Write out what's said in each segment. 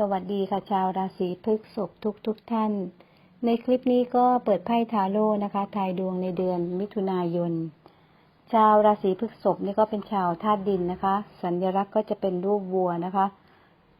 สวัสดีค่ะชาวราศีพฤษภทุกทุกท่าน ในคลิปนี้ก็เปิดไพ่ทาโร่นะคะ ทายดวงในเดือนมิถุนายน ชาวราศีพฤษภนี่ก็เป็นชาวธาตุดินนะคะ สัญลักษณ์ก็จะเป็นรูปวัวนะคะ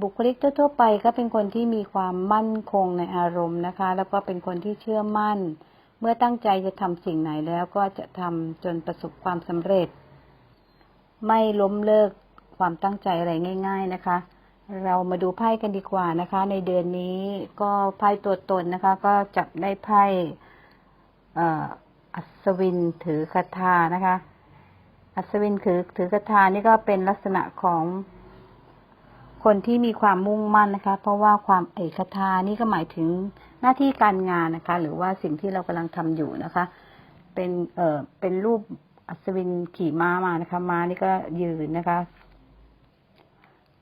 บุคลิกทั่วๆไปก็เป็นคนที่มีความมั่นคงในอารมณ์นะคะ แล้วก็เป็นคนที่เชื่อมั่น เมื่อตั้งใจจะทำสิ่งไหนแล้วก็จะทำจนประสบความสำเร็จ ไม่ล้มเลิกความตั้งใจอะไรง่าย ๆนะคะ เรามาดูไพ่กันดีกว่านะคะ ในเดือนนี้ก็ไพ่ตัวตนนะคะ ก็จับได้ไพ่อัศวินถือคาถานะคะ อัศวินถือถือคาถานี่ก็เป็นลักษณะของคนที่มีความมุ่งมั่นนะคะ เพราะว่าความเอกคาถานี่ก็หมายถึงหน้าที่การงานนะคะ หรือว่าสิ่งที่เรากำลังทำอยู่นะคะ เป็นเอ่อเป็นรูปอัศวินขี่ม้ามานะคะ ม้านี่ก็ยืนนะคะ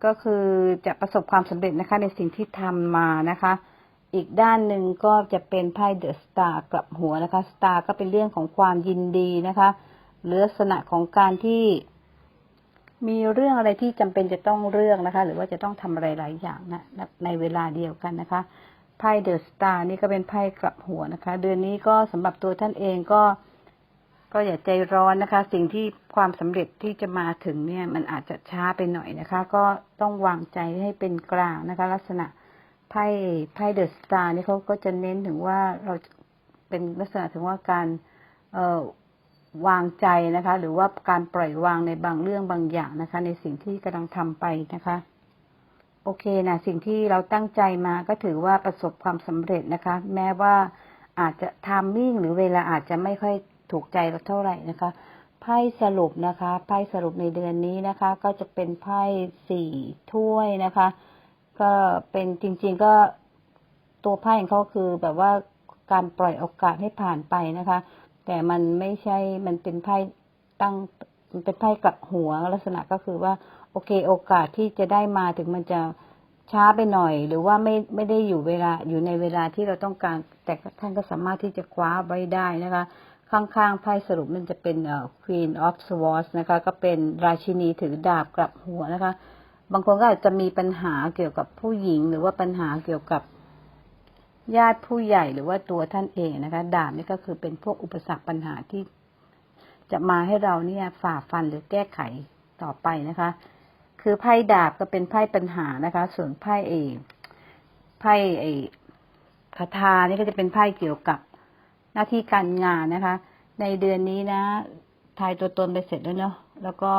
ก็คือจะประสบความสำเร็จนะคะในสิ่งที่ทำมานะคะ อีกด้านหนึ่งก็จะเป็นไพ่เดอะสตาร์กลับหัวนะคะสตาร์ก็เป็นเรื่องของความยินดีนะคะหรือลักษณะของการที่มีเรื่องอะไรที่จำเป็นจะต้องเรื่องนะคะ หรือว่าจะต้องทำอะไรหลายอย่างนะในเวลาเดียวกันนะคะไพ่เดอะสตาร์นี่ก็เป็นไพ่กลับหัวนะคะ เดือนนี้ก็สำหรับตัวท่านเองก็ ก็อย่าใจร้อนนะคะ สิ่งที่ความสำเร็จที่จะมาถึงเนี่ย มันอาจจะช้าไปหน่อยนะคะ ก็ต้องวางใจให้เป็นกลางนะคะ ลักษณะไพ่ไพ่เดอะสตาร์นี่เขาก็จะเน้นถึงว่าเราเป็นลักษณะถึงว่าการเอ่อวางใจนะคะ หรือว่าการปล่อยวางในบางเรื่องบางอย่างนะคะ ในสิ่งที่กำลังทำไปนะคะ โอเคนะสิ่งที่เราตั้งใจมาก็ถือว่าประสบความสำเร็จนะคะ แม้ว่าอาจจะทามมิ่งหรือเวลาอาจจะไม่ค่อย ถูกใจเราเท่าไหร่นะคะไพ่สรุปนะคะไพ่สรุปในเดือนนี้นะคะ ก็จะเป็นไพ่สี่ถ้วยนะคะ ก็เป็นจริง ๆก็ตัวไพ่ของเขาคือแบบว่าการปล่อยโอกาสให้ผ่านไปนะคะ แต่มันไม่ใช่มันเป็นไพ่ตั้งมันเป็นไพ่กลับหัวลักษณะก็คือว่า โอเคโอกาสที่จะได้มาถึงมันจะช้าไปหน่อย หรือว่าไม่ไม่ได้อยู่เวลาอยู่ในเวลาที่เราต้องการ แต่ท่านก็สามารถที่จะคว้าไว้ได้นะคะ ข้างๆไพ่สรุปมันจะเป็น Queen of Swords นะคะ ก็เป็นราชินีถือดาบกลับหัวนะคะ บางคนก็อาจจะมีปัญหาเกี่ยวกับผู้หญิง หรือว่าปัญหาเกี่ยวกับญาติผู้ใหญ่หรือว่าตัวท่านเองนะคะ ดาบนี่ก็คือเป็นพวกอุปสรรคปัญหาที่ จะมาให้เราเนี่ยฝ่าฟันหรือแก้ไขต่อไปนะคะ คือไพ่ดาบก็เป็นไพ่ปัญหานะคะ ส่วนไพ่เอไพ่เอคาถานี่ก็จะเป็นไพ่เกี่ยวกับ หน้าที่การงานนะคะ ในเดือนนี้นะ ทายตัวตนไปเสร็จแล้วเนาะแล้วก็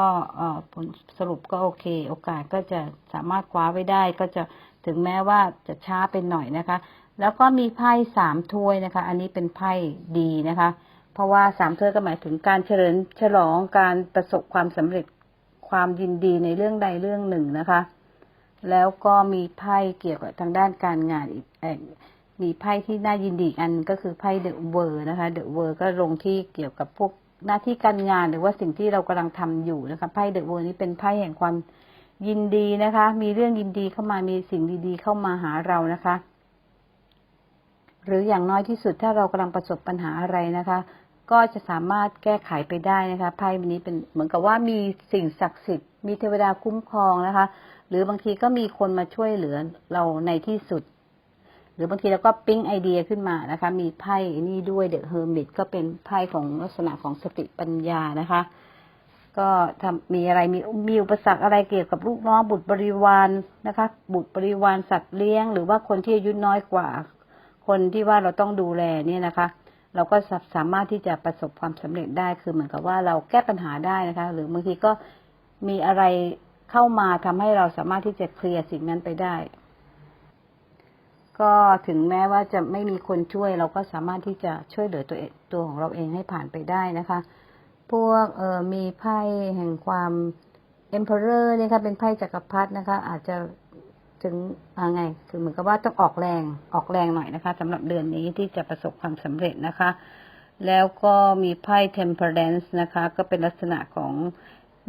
ผลสรุปก็โอเค โอกาสก็จะสามารถคว้าไว้ได้ก็จะถึงแม้ว่าจะช้าไปหน่อยนะคะ แล้วก็มีไพ่สามถ้วยนะคะ อันนี้เป็นไพ่ดีนะคะ เพราะว่าสามถ้วยก็หมายถึงการเฉลิมฉลองการประสบความสำเร็จความยินดีในเรื่องใดเรื่องหนึ่งนะคะ แล้วก็มีไพ่เกี่ยวกับทางด้านการงานอีก มีไพ่ที่น่ายินดีอันก็คือไพ่เดอะเวอร์นะคะเดอะเวอร์ก็ลงที่เกี่ยวกับพวกหน้าที่การงานหรือว่าสิ่งที่เรากำลังทำอยู่นะคะไพ่เดอะเวอร์นี้เป็นไพ่แห่งความยินดีนะคะ มีเรื่องยินดีเข้ามามีสิ่งดีๆเข้ามาหาเรานะคะ หรืออย่างน้อยที่สุดถ้าเรากำลังประสบปัญหาอะไรนะคะ ก็จะสามารถแก้ไขไปได้นะคะไพ่ใบนี้เป็นเหมือนกับว่ามีสิ่งศักดิ์สิทธิ์มีเทวดาคุ้มครองนะคะ หรือบางทีก็มีคนมาช่วยเหลือเราในที่สุด รือบางทีเราก็ปิ๊งไอเดียขึ้นมานะคะ มีไพ่นี่ด้วยเดอะเฮอร์มิตก็เป็นไพ่ของลักษณะของสติปัญญานะคะ ก็ทำมีอะไรมีมีอุปสรรคอะไรเกี่ยวกับลูกน้องบุตรบริวารนะคะ บุตรบริวารสัตว์เลี้ยง หรือว่าคนที่อายุน้อยกว่า คนที่ว่าเราต้องดูแลเนี่ยนะคะ เราก็สาสามารถที่จะประสบความสำเร็จได้คือเหมือนกับว่าเราแก้ปัญหาได้นะคะ หรือบางทีก็มีอะไรเข้ามาทำให้เราสามารถที่จะเคลียร์สิ่งนั้นไปได้ ก็ถึงแม้ว่าจะไม่มีคนช่วยเราก็สามารถที่จะช่วยเหลือตัวเองตัวของเราเองให้ผ่านไปได้นะคะ พวกเอ่อมีไพ่แห่งความ emperor เนี่ยค่ะเป็นไพ่จักรพรรดินะคะ อาจจะถึงอะไงคือเหมือนกับว่าต้องออกแรงออกแรงหน่อยนะคะสำหรับเดือนนี้ที่จะประสบความสำเร็จนะคะ แล้วก็มีไพ่ temperance นะคะ ก็เป็นลักษณะของ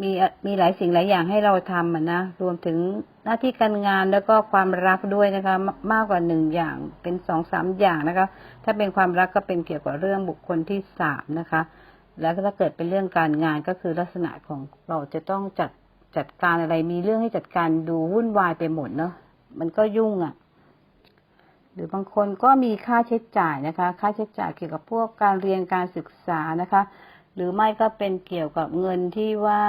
มีมีหลายสิ่งหลายอย่างให้เราทำอะนะรวมถึงหน้าที่การงานแล้วก็ความรักด้วยนะคะ มากกว่าหนึ่งอย่างเป็นสองสามอย่างนะคะ ถ้าเป็นความรักก็เป็นเกี่ยวกับเรื่องบุคคลที่สามนะคะ แล้วถ้าเกิดเป็นเรื่องการงานก็คือลักษณะของเราจะต้องจัดจัดการอะไรมีเรื่องให้จัดการดูวุ่นวายไปหมดเนาะมันก็ยุ่งอะ่ะ หรือบางคนก็มีค่าใช้จ่ายนะคะ ค่าใช้จ่ายเกี่ยวกับพวกการเรียนการศึกษานะคะ หรือไม่ก็เป็นเกี่ยวกับเงินที่ว่า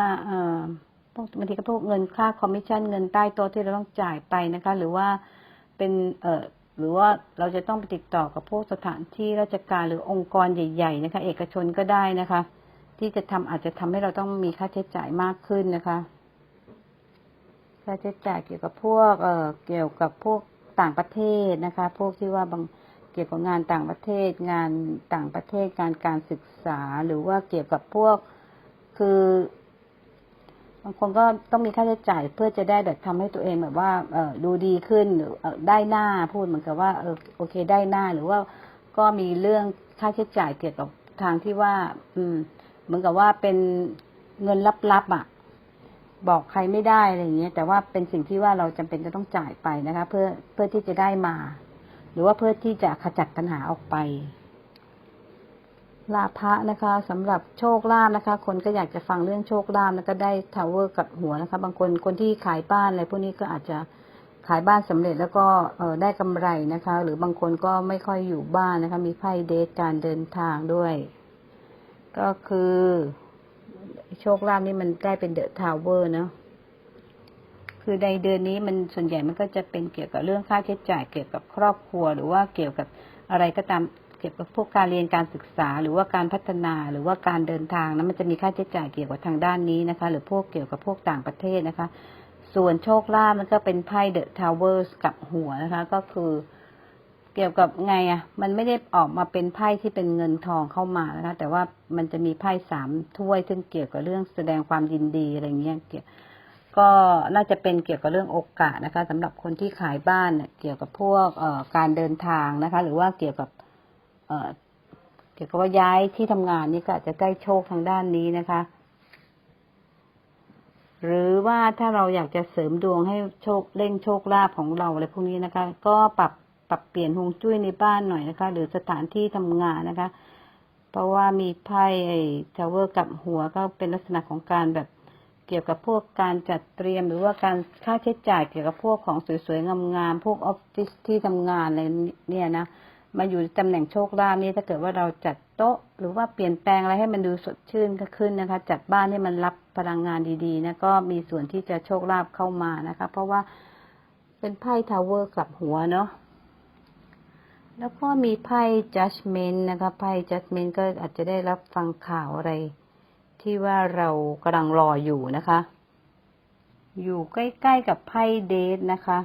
บางทีก็พวกเงินค่าคอมมิชชั่นเงินใต้โต๊ะที่เราต้องจ่ายไปนะคะ หรือว่าเป็นเออหรือว่าเราจะต้องไปติดต่อกับพวกสถานที่ราชการหรือองค์กรใหญ่ ๆ นะคะ เอกชนก็ได้นะคะ ที่จะทำอาจจะทำให้เราต้องมีค่าใช้จ่ายมากขึ้นนะคะค่าใช้จ่ายเกี่ยวกับพวกเอ่อเกี่ยวกับพวกต่างประเทศนะคะ พวกที่ว่าบาง เกี่ยวกับงานต่างประเทศ งานต่างประเทศการการศึกษาหรือว่าเกี่ยวกับพวกคือบางคนก็ต้องมีค่าใช้จ่ายเพื่อจะได้แบบทำให้ตัวเองแบบว่าเออดูดีขึ้นหรือได้หน้าพูดเหมือนกับว่าเออโอเคได้หน้าหรือว่าก็มีเรื่องค่าใช้จ่ายเกี่ยวกับทางที่ว่า อืม เหมือนกับว่าเป็นเงินลับๆอะ บอกใครไม่ได้อะไรอย่างเงี้ยแต่ว่าเป็นสิ่งที่ว่าเราจำเป็นจะต้องจ่ายไปนะคะ เพื่อเพื่อที่จะได้มา หรือว่าเพื่อที่จะขจัดปัญหาออกไป ลาภะนะคะสำหรับโชคลาภนะคะ คนก็อยากจะฟังเรื่องโชคลาภแล้วก็ได้ทาวเวอร์กับหัวนะคะ บางคนคนที่ขายบ้านอะไรพวกนี้ก็อาจจะขายบ้านสำเร็จแล้วก็เออได้กำไรนะคะ หรือบางคนก็ไม่ค่อยอยู่บ้านนะคะ มีไพ่เดทการเดินทางด้วย ก็คือ โชคลาภนี่มันได้เป็นเดอะทาวเวอร์เนาะ คือในเดือนนี้มันส่วนใหญ่มันก็จะเป็นเกี่ยวกับเรื่องค่าใช้จ่าย เกี่ยวกับครอบครัว หรือว่าเกี่ยวกับอะไรก็ตามเกี่ยวกับพวกการเรียนการศึกษา หรือว่าการพัฒนาหรือว่าการเดินทางนะมันจะมีค่าใช้จ่ายเกี่ยวกับทางด้านนี้นะคะ หรือพวกเกี่ยวกับพวกต่างประเทศนะคะ ส่วนโชคลาภมันก็เป็นไพ่เดอะทาวเวอร์กับหัวนะคะ ก็คือเกี่ยวกับไงอะ่ะ มันไม่ได้ออกมาเป็นไพ่ที่เป็นเงินทองเข้ามานะคะ แต่ว่ามันจะมีไพ่สามถ้วยซึ่งเกี่ยวกับเรื่องแสดงความยินดีอะไรเงี้ยเกี่ยว ก็น่าจะเป็นเกี่ยวกับเรื่องโอกาสนะคะสำหรับคนที่ขายบ้านเกี่ยวกับพวกการเดินทางนะคะ หรือว่าเกี่ยวกับเกี่ยวกับว่าย้ายที่ทำงานนี่ก็อาจจะได้โชคทางด้านนี้นะคะ หรือว่าถ้าเราอยากจะเสริมดวงให้โชคเล่นโชคลาภของเราอะไรพวกนี้นะคะ ก็ปรับปรับเปลี่ยนฮวงจุ้ยในบ้านหน่อยนะคะ หรือสถานที่ทำงานนะคะ เพราะว่ามีไพ่ไอ้ทาวเวอร์กับหัวก็เป็นลักษณะของการแบบ กี่ยวกับพวกการจัดเตรียม หรือว่าการค่าใช้จ่ายเกี่ยวกับพวกของสวยๆงามๆพวกออฟฟิศที่ทำงานอะไรเนี่ยนะมาอยู่ตำแหน่งโชคลาภนี่ถ้าเกิดว่าเราจัดโต๊ะ หรือว่าเปลี่ยนแปลงอะไรให้มันดูสดชื่นก็ขึ้นนะคะ จัดบ้านให้มันรับพลังงานดีๆนะก็มีส่วนที่จะโชคลาภเข้ามานะคะ เพราะว่าเป็นไพ่ทาวเวอร์กลับหัวเนาะแล้วก็มีไพ่ judgment นะคะ ไพ่ judgment ก็อาจจะได้รับฟังข่าวอะไร ที่ว่าเรากำลังรออยู่นะคะ อยู่ใกล้ๆกับไพ่เดทนะคะ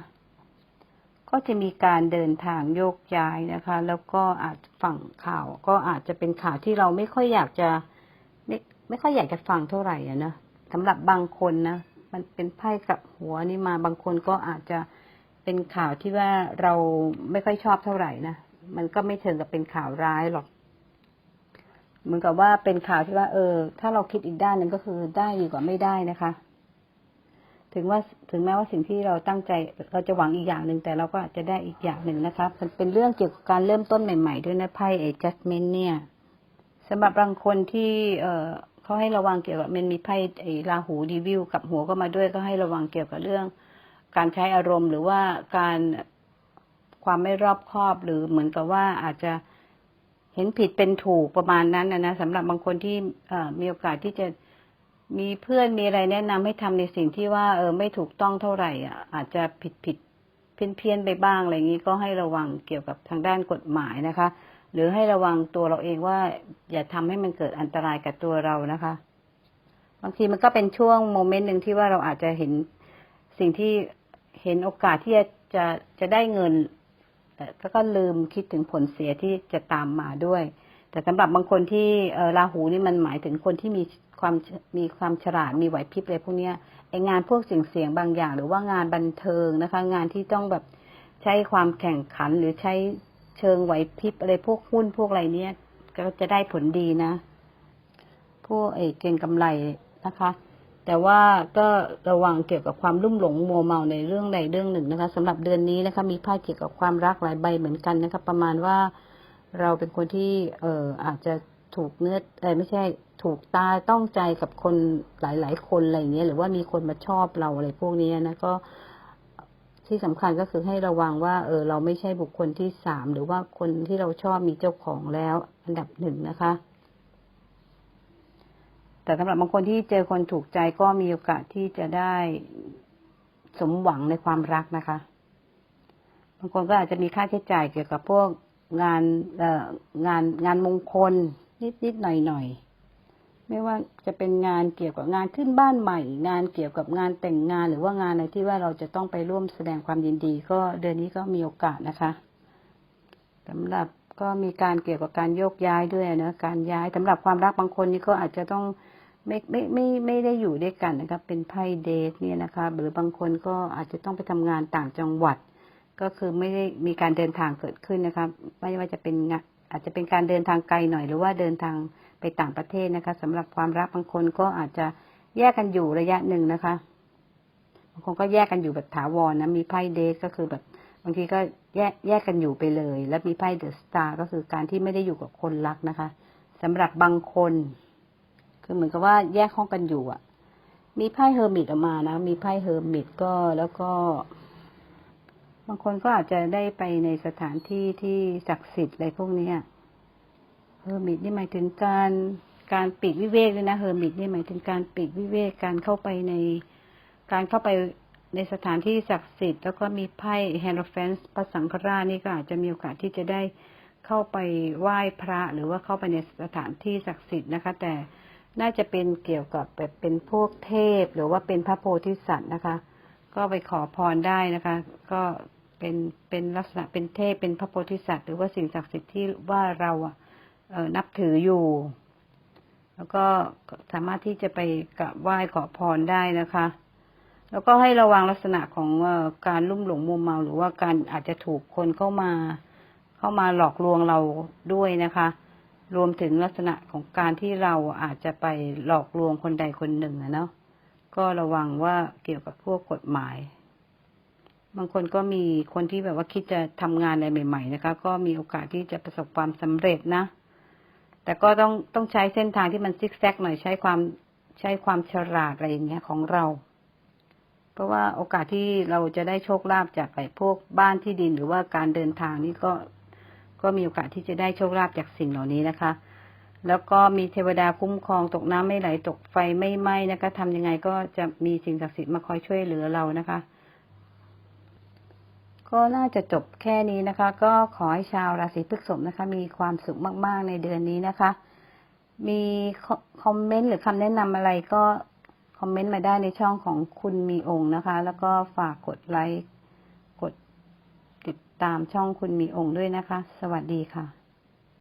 ก็จะมีการเดินทางโยกย้ายนะคะ แล้วก็อาจฝั่งข่าว ก็อาจจะเป็นข่าวที่เราไม่ค่อยอยากจะไม่ไม่ค่อยอยากจะฟังเท่าไหร่อะนะสำหรับบางคนนะมันเป็นไพ่กลับหัวนี่มาบางคนก็อาจจะเป็นข่าวที่ว่าเราไม่ค่อยชอบเท่าไหร่นะ มันก็ไม่เชิงกับเป็นข่าวร้ายหรอก เหมือนกับว่าเป็นข่าวที่ว่า เออ ถ้าเราคิดอีกด้านหนึ่งก็คือได้ดีกว่าไม่ได้นะคะ ถึงว่าถึงแม้ว่าสิ่งที่เราตั้งใจ เราจะหวังอีกอย่างหนึ่งแต่เราก็อาจจะได้อีกอย่างหนึ่งนะคะมันเป็นเรื่องเกี่ยวกับการเริ่มต้นใหม่ ๆ ด้วยนะไพ่เอจัสเมนเนี่ยสำหรับบางคนที่เออเขาให้ระวังเกี่ยวกับมันมีไพ่ไอ้ราหูดีวิวกับหัวก็มาด้วยก็ให้ระวังเกี่ยวกับเรื่อง การใช้อารมณ์หรือว่าการความไม่รอบคอบหรือเหมือนกับว่าอาจจะ ห็นผิดเป็นถูกประมาณนั้นนะนะสำหรับบางคนที่มีโอกาสที่จะมีเพื่อนมีอะไรแนะนำให้ทำในสิ่งที่ว่าเออไม่ถูกต้องเท่าไหร่อะอาจจะผิดผิดเพี้ยนเพี้ยนไปบ้างอะไรอย่างนี้ก็ให้ระวังเกี่ยวกับทางด้านกฎหมายนะคะ หรือให้ระวังตัวเราเองว่า อย่าทำให้มันเกิดอันตรายกับตัวเรานะคะ บางทีมันก็เป็นช่วงโมเมนต์หนึ่งที่ว่าเราอาจจะเห็นสิ่งที่เห็นโอกาสที่จะจะจะได้เงิน แต่ก็ลืมคิดถึงผลเสียที่จะตามมาด้วย แต่สำหรับบางคนที่เราหูนี่มันหมายถึงคนที่มีความมีความฉลาดมีไหวพริบอะไรพวกเนี้ยไองานพวกเสียงเสียงบางอย่าง หรือว่างานบันเทิงนะคะ งานที่ต้องแบบใช้ความแข่งขันหรือใช้เชิงไหวพริบอะไรพวกหุ้นพวกอะไรเนี้ยก็จะได้ผลดีนะ พวกไอเก่งกำไรนะคะ แต่ว่าก็ระวังเกี่ยวกับความลุ่มหลงมัวเมาในเรื่องใดเรื่องหนึ่งนะคะสำหรับเดือนนี้นะคะมีไพ่เกี่ยวกับความรักหลายใบเหมือนกันนะคะประมาณว่าเราเป็นคนที่เอ่ออาจจะถูกเนื้อเออไม่ใช่ถูกตาต้องใจกับคนหลาย ๆ คนอะไรอย่างเงี้ยหรือว่ามีคนมาชอบเราอะไรพวกนี้นะก็ที่สำคัญก็คือให้ระวังว่า เออ เราไม่ใช่บุคคลที่สามหรือว่าคนที่เราชอบมีเจ้าของแล้ว อันดับหนึ่งนะคะ แต่สำหรับบางคนที่เจอคนถูกใจก็มีโอกาสที่จะได้สมหวังในความรักนะคะ บางคนก็อาจจะมีค่าใช้จ่ายเกี่ยวกับพวกงานเอ่องานงานมงคลนิดนิดหน่อยหน่อยไม่ว่าจะเป็นงานเกี่ยวกับงานขึ้นบ้านใหม่ งานเกี่ยวกับงานแต่งงานหรือว่างานอะไรที่ว่าเราจะต้องไปร่วมแสดงความยินดี ก็เดือนนี้ก็มีโอกาสนะคะสำหรับ ก็มีการเกี่ยวกับการโยกย้ายด้วยนะการย้ายสำหรับความรักบางคนนี่ก็อาจจะต้องไม่ไม่ไม่ไม่ได้อยู่ด้วยกันนะครับเป็นไพ่เดทเนี่ยนะคะ หรือบางคนก็อาจจะต้องไปทำงานต่างจังหวัด ก็คือไม่ได้มีการเดินทางเกิดขึ้นนะคะไม่ว่าจะเป็นงานอาจจะเป็นการเดินทางไกลหน่อยหรือว่าเดินทางไปต่างประเทศนะคะสำหรับความรักบางคนก็อาจจะแยกกันอยู่ระยะหนึ่งนะคะบางคนก็แยกกันอยู่แบบถาวรนะมีไพ่เดทก็คือแบบบางทีก็ แยกแยกกันอยู่ไปเลย แล้วมีไพ่เดอะสตาร์ก็คือการที่ไม่ได้อยู่กับคนรักนะคะสำหรับบางคน คือเหมือนกับว่าแยกห้องกันอยู่อะ มีไพ่เฮอร์มิตออกมานะ มีไพ่เฮอร์มิตก็แล้วก็ บางคนก็อาจจะได้ไปในสถานที่ที่ศักดิ์สิทธิ์อะไรพวกนี้เฮอร์มิตนี่หมายถึงการการปลีกวิเวกเลยนะเฮอร์มิตนี่หมายถึงการปลีกวิเวกการเข้าไปในการเข้าไป ในสถานที่ศักดิ์สิทธิ์แล้วก็มีไพ่แฮนด์แฟนส์พระสังฆราชนี่ก็อาจจะมีโอกาสที่จะได้เข้าไปไหว้พระหรือว่าเข้าไปในสถานที่ศักดิ์สิทธิ์นะคะ แต่น่าจะเป็นเกี่ยวกับแบบเป็นพวกเทพ หรือว่าเป็นพระโพธิสัตว์นะคะ ก็ไปขอพรได้นะคะ ก็เป็นเป็นลักษณะเป็นเทพเป็นพระโพธิสัตว์ หรือว่าสิ่งศักดิ์สิทธิ์ที่ว่าเราเอ่อนับถืออยู่ แล้วก็สามารถที่จะไปกราบไหว้ขอพรได้นะคะ แล้วก็ให้ระวังลักษณะของอการลุ่มหลงมัวเมา หรือว่าการอาจจะถูกคนเข้ามา เข้ามาหลอกลวงเราด้วยนะคะ รวมถึงลักษณะของการที่เราอาจจะไปหลอกลวงคนใดคนหนึ่งอะเนาะก็ระวังว่าเกี่ยวกับพวกกฎหมาย บางคนก็มีคนที่แบบว่าคิดจะทำงานอะไรใหม่ ๆ นะคะ ก็มีโอกาสที่จะประสบความสำเร็จนะ แต่ก็ต้องต้องใช้เส้นทางที่มันซิกแซกหน่อยใช้ความใช้ความฉลาดอะไรอย่างเงี้ยของเรา ราะว่าโอกาสที่เราจะได้โชคลาภจากไอ้พวกบ้านที่ดินหรือว่าการเดินทางนี่ก็ก็มีโอกาสที่จะได้โชคลาภจากสิ่งเหล่านี้นะคะ แล้วก็มีเทวดาคุ้มครองตกน้ำไม่ไหลตกไฟไม่ไหม้นะคะทำยังไงก็จะมีสิ่งศักดิ์สิทธิ์มาคอยช่วยเหลือเรานะคะ ก็น่าจะจบแค่นี้นะคะ ก็ขอให้ชาวราศีพฤษภนะคะ มีความสุขมาก ๆ ในเดือนนี้นะคะ มีคอมเมนต์หรือคำแนะนำอะไรก็ คอมเมนต์มาได้ในช่องของคุณมีองค์นะคะ แล้วก็ฝากกดไลค์ กดติดตามช่องคุณมีองค์ด้วยนะคะ สวัสดีค่ะ